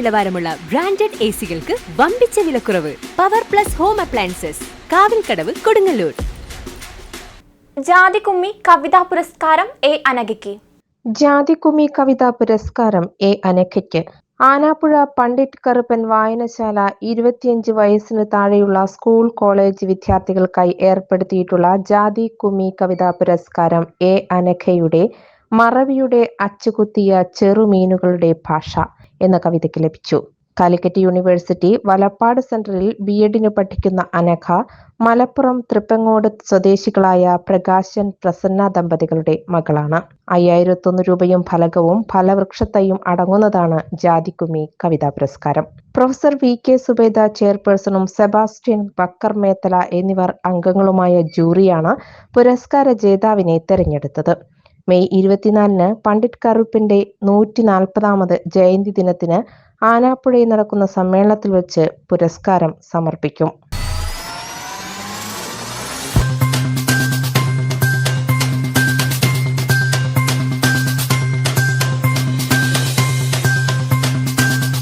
നിലവാരമുള്ള branded A സികൾക്ക് വമ്പിച്ച വിലക്കുറവ്. Power plus home appliances Kavilkadavu Kodungallur. Jathikummi കവിതാ പുരസ്കാരം എ അനഘയ്ക്ക്. ജാതികുമ്മി കവിതാ പുരസ്കാരം എ അനഘയ്ക്ക്. ആനാപ്പുഴ പണ്ഡിറ്റ് കറുപ്പൻ വായനശാല ഇരുപത്തിയഞ്ച് വയസ്സിന് താഴെയുള്ള സ്കൂൾ കോളേജ് വിദ്യാർത്ഥികൾക്കായി ഏർപ്പെടുത്തിയിട്ടുള്ള ജാതി കുമി കവിതാ പുരസ്കാരം എ അനഘയുടെ മറവിയുടെ അച്ചുകുത്തിയ ചെറുമീനുകളുടെ ഭാഷ. എന്ന കവിതയ്ക്ക് ലഭിച്ചു. കാലിക്കറ്റ് യൂണിവേഴ്സിറ്റി വലപ്പാട് സെന്ററിൽ ബി എഡിന് പഠിക്കുന്ന അനഘ മലപ്പുറം തൃപ്പങ്ങോട് സ്വദേശികളായ പ്രകാശൻ പ്രസന്ന ദമ്പതികളുടെ മകളാണ്. അയ്യായിരത്തൊന്ന് രൂപയും ഫലകവും ഫലവൃക്ഷത്തൈയും അടങ്ങുന്നതാണ് ജാതിക്കുമി കവിതാ പുരസ്കാരം. പ്രൊഫസർ വി കെ സുബേദ ചെയർപേഴ്സണും സെബാസ്റ്റ്യൻ ബക്കർ മേത്തല എന്നിവർ അംഗങ്ങളുമായ ജൂറിയാണ് പുരസ്കാര ജേതാവിനെ തെരഞ്ഞെടുത്തത്. മെയ് ഇരുപത്തിനാലിന് പണ്ഡിറ്റ് കറുപ്പിന്റെ നൂറ്റി നാൽപ്പതാമത് ജയന്തി ദിനത്തിന് ആനാപ്പുഴയിൽ നടക്കുന്ന സമ്മേളനത്തിൽ വെച്ച് പുരസ്കാരം സമർപ്പിക്കും.